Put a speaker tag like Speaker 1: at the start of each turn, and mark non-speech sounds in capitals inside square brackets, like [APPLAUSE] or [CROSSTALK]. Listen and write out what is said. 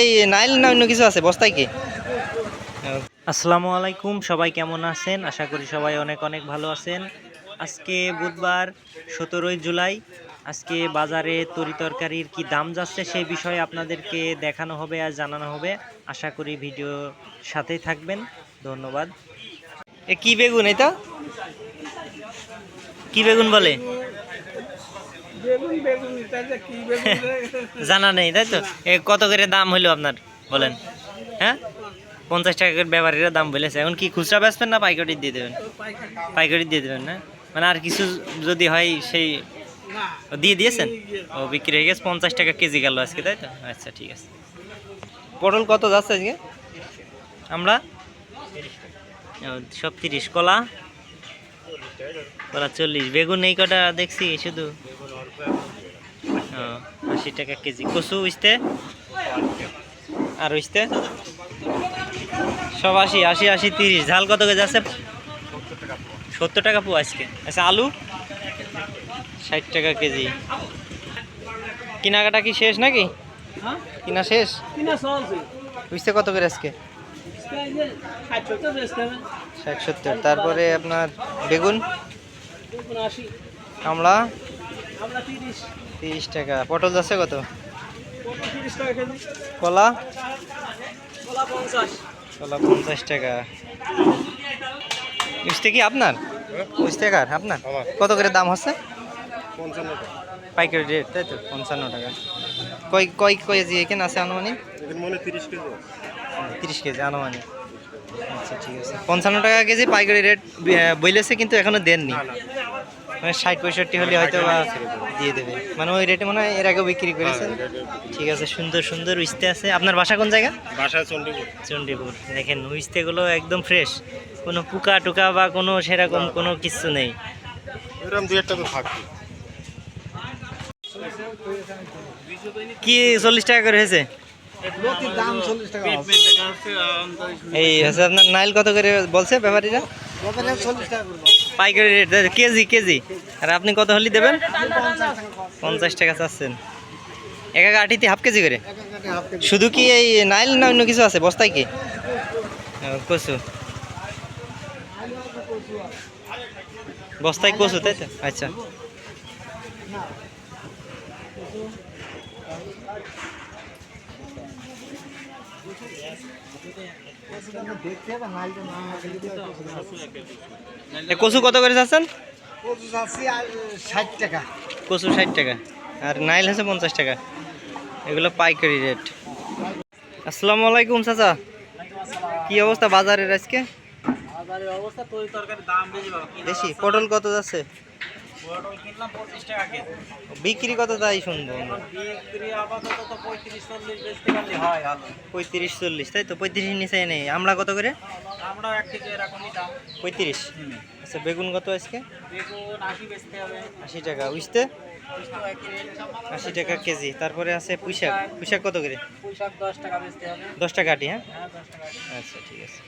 Speaker 1: এই নাইল না অন্য কিছু আছে বস্তায় কি? আসসালামু আলাইকুম সবাই কেমন আছেন? আশা করি সবাই অনেক অনেক ভালো আছেন। আজকে বুধবার সতেরোই জুলাই। আজকে বাজারে তরি তরকারির কি দাম যাচ্ছে সেই বিষয়ে আপনাদেরকে দেখানো হবে আর জানানো হবে। আশা করি ভিডিও সাথেই থাকবেন। ধন্যবাদ। এ কি বেগুন এটা? কি বেগুন বলে
Speaker 2: বেগুন বেগুন তাহলে কি বেগুন [LAUGHS]
Speaker 1: জানা নেই তাই তো? এ কত করে দাম হলো আপনার বলেন? হ্যাঁ? পঞ্চাশ টাকা করে ব্যাপারীরা দাম বলেছে। এখন কি খুচরা বেচবেন না পাইকারি দিয়ে দেবেন? পাইকারি দিয়ে দেবেন না? মানে আর কিছু যদি হয় সেই দিয়ে দিয়েছেন? ও বিক্রি হয়ে গেছে পঞ্চাশ টাকা কেজি গেল আজকে তাই তো? আচ্ছা ঠিক আছে। পটল কত যাচ্ছে আজকে? আমরা? ও, সব তিরিশ কলা? কলা চল্লিশ। বেগুন এই কটা দেখছি শুধু আশি টাকা কেজি। কচু উঠতে আর উঠতে সব আশি আশি আশি তিরিশ। ঝাল কত কেজি আছে? সত্তর টাকা পো আজকে। আচ্ছা আলু? ষাট টাকা কেজি। কেনাকাটা কি শেষ নাকি?
Speaker 2: হ্যাঁ?
Speaker 1: কিনা শেষ? বুঝতে কত করে আজকে?
Speaker 2: ষাট সত্তর
Speaker 1: তারপরে আপনার বেগুন?
Speaker 2: আমরা তিরিশ।
Speaker 1: টাকা। পটল যাচ্ছে কত? কলা?
Speaker 2: কলা পঞ্চাশ।
Speaker 1: কলা পঞ্চাশ টাকা। বুঝতে কি আপনার? বুঝতে কার? আপনার? কত করে দাম হচ্ছে?
Speaker 2: পঞ্চান্ন টাকা।
Speaker 1: পাইকারি রেট তাই তো? পঞ্চান্ন টাকা। কয় কয় কেজি এখানে আছে আনুমানিক?
Speaker 2: মনে তিরিশ কেজি
Speaker 1: তিরিশ কেজি আনুমানিক। আচ্ছা ঠিক আছে। পঞ্চান্ন টাকা কেজি পাইকারি রেট বইলেছে কিন্তু এখনও দেননি। মানে ষাট পঁয়ষট্টি হলে হয়তো বা দিয়ে দেবে। মানে ওই রেটে মনে হয় এর আগেও বিক্রি করেছেন। ঠিক আছে সুন্দর সুন্দর উইস্তে আছে। আপনার বাসা কোন জায়গা?
Speaker 2: বাসা চণ্ডীপুর।
Speaker 1: চণ্ডীপুর। দেখেন উইস্তেগুলো একদম ফ্রেশ কোনো পোকা টোকা বা কোনো সেরকম কোনো কিছু নেই।
Speaker 2: এরকম দু একটা তো থাকবে।
Speaker 1: কি চল্লিশ টাকা করে হয়েছে?
Speaker 2: দাম চল্লিশ টাকা
Speaker 1: এই হচ্ছে আপনার নাইল কত করে বলছে ব্যাপারীরা? পাইকারি রেট কেজি কেজি। আর আপনি কত হলি দেবেন? পঞ্চাশ টাকা চাচ্ছেন। এক এক আটিতে হাফ কেজি করে? শুধু কি এই নাইল না অন্য কিছু আছে? বস্তায় কি? কচু। বস্তায় কচু তাই তো? আচ্ছা। কচু কত করে চাচ্ছেন
Speaker 2: ষাট টাকা।
Speaker 1: কচু ষাট টাকা। আর নাইল হচ্ছে পঞ্চাশ টাকা। এগুলো পাইকারি রেট। আসসালামু আলাইকুম চাচা। কি অবস্থা বাজারের আজকে?
Speaker 2: বাজারের অবস্থা তরি তরকারির দাম বেশি
Speaker 1: বেশি? পটল কত যাচ্ছে?
Speaker 2: পটল কিনলাম পঁচিশ টাকা কেজি।
Speaker 1: বিক্রি কত তাই শুনব?
Speaker 2: বিক্রি আপাতত তো পঁয়ত্রিশ চল্লিশ বেচতে পারলে হয় ভালো।
Speaker 1: পঁয়ত্রিশ চল্লিশ তাই তো? পঁয়ত্রিশ নিচে নেই আমরা কত করে?
Speaker 2: আমরাও এক থেকে এরকমই দাম।
Speaker 1: পঁয়ত্রিশ? আচ্ছা বেগুন কত আজকে?
Speaker 2: বেগুন আশি বেচতে হবে।
Speaker 1: আশি টাকা বুঝতে? আশি টাকা কেজি। তারপরে আছে পুঁইশাক। পুঁইশাক কত করে?
Speaker 2: পুঁইশাক দশ টাকা বেচতে হবে।
Speaker 1: দশ টাকা আটি হ্যাঁ?
Speaker 2: হ্যাঁ
Speaker 1: আচ্ছা ঠিক আছে।